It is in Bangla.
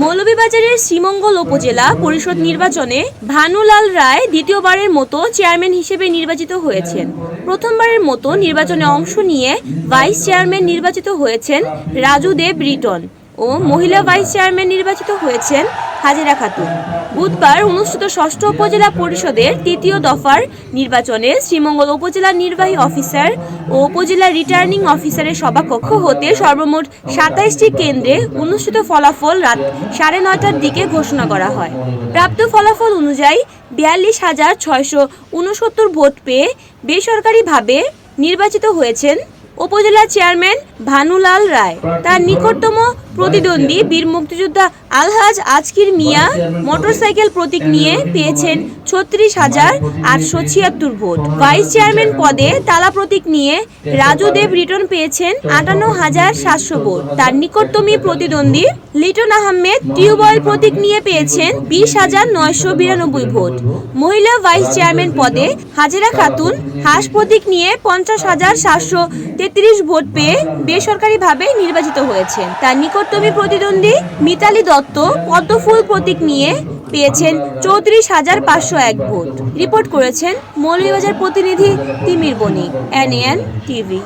মৌলভীবাজারের শ্রীমঙ্গল উপজেলা পরিষদ নির্বাচনে ভানুলাল রায় দ্বিতীয়বারের মতো চেয়ারম্যান হিসেবে নির্বাচিত হয়েছেন। প্রথমবারের মতো নির্বাচনে অংশ নিয়ে ভাইস চেয়ারম্যান নির্বাচিত হয়েছেন রাজু দেব রিটন ও মহিলা ভাইস চেয়ারম্যান নির্বাচিত হয়েছেন হাজেরা খাতুন। বুধবার অনুষ্ঠিত ষষ্ঠ উপজেলা পরিষদের তৃতীয় দফার নির্বাচনে শ্রীমঙ্গল উপজেলা নির্বাহী অফিসার ও উপজেলা রিটার্নিং অফিসারের সভাকক্ষ হতে সর্বমোট সাতাইশটি কেন্দ্রে অনুষ্ঠিত ফলাফল রাত সাড়ে নয়টার দিকে ঘোষণা করা হয়। প্রাপ্ত ফলাফল অনুযায়ী বিয়াল্লিশ হাজার ছয়শো উনসত্তর ভোট পেয়ে বেসরকারিভাবে নির্বাচিত হয়েছেন উপজেলা চেয়ারম্যান ভানুলাল রায়। তার নিকটতম প্রতিদ্বন্দ্বী বীর মুক্তিযোদ্ধা আলহাজ আজকির মিয়া মোটরসাইকেল প্রতীক নিয়ে পেয়েছেন ছত্রিশ হাজার আটশো ছিয়াত্তর ভোট। ভাইস চেয়ারম্যান পদে তালা প্রতীক নিয়ে রাজু দেব রিটন পেয়েছেন আটান্ন হাজার সাতশো ভোট। তার নিকটতমী প্রতিদ্বন্দ্বী লিটন আহমেদ টিউবওয়েল প্রতীক নিয়ে পেয়েছেন বিশ হাজার নয়শো বিরানব্বই ভোট। মহিলা ভাইস চেয়ারম্যান পদে হাজেরা খাতুন হাঁস প্রতীক নিয়ে পঞ্চাশ হাজার সাতশো তেত্রিশ ভোট পেয়ে বেসরকারিভাবে নির্বাচিত হয়েছেন। তার নিকটতমী প্রতিদ্বন্দ্বী মিতালি দত্ত পদ্মফুল প্রতীক নিয়ে পেয়েছেন চৌত্রিশ হাজার পাঁচশো এক ভোট। রিপোর্ট করেছেন মৌলভীবাজার প্রতিনিধি তিমির বণিক এনএন টিভি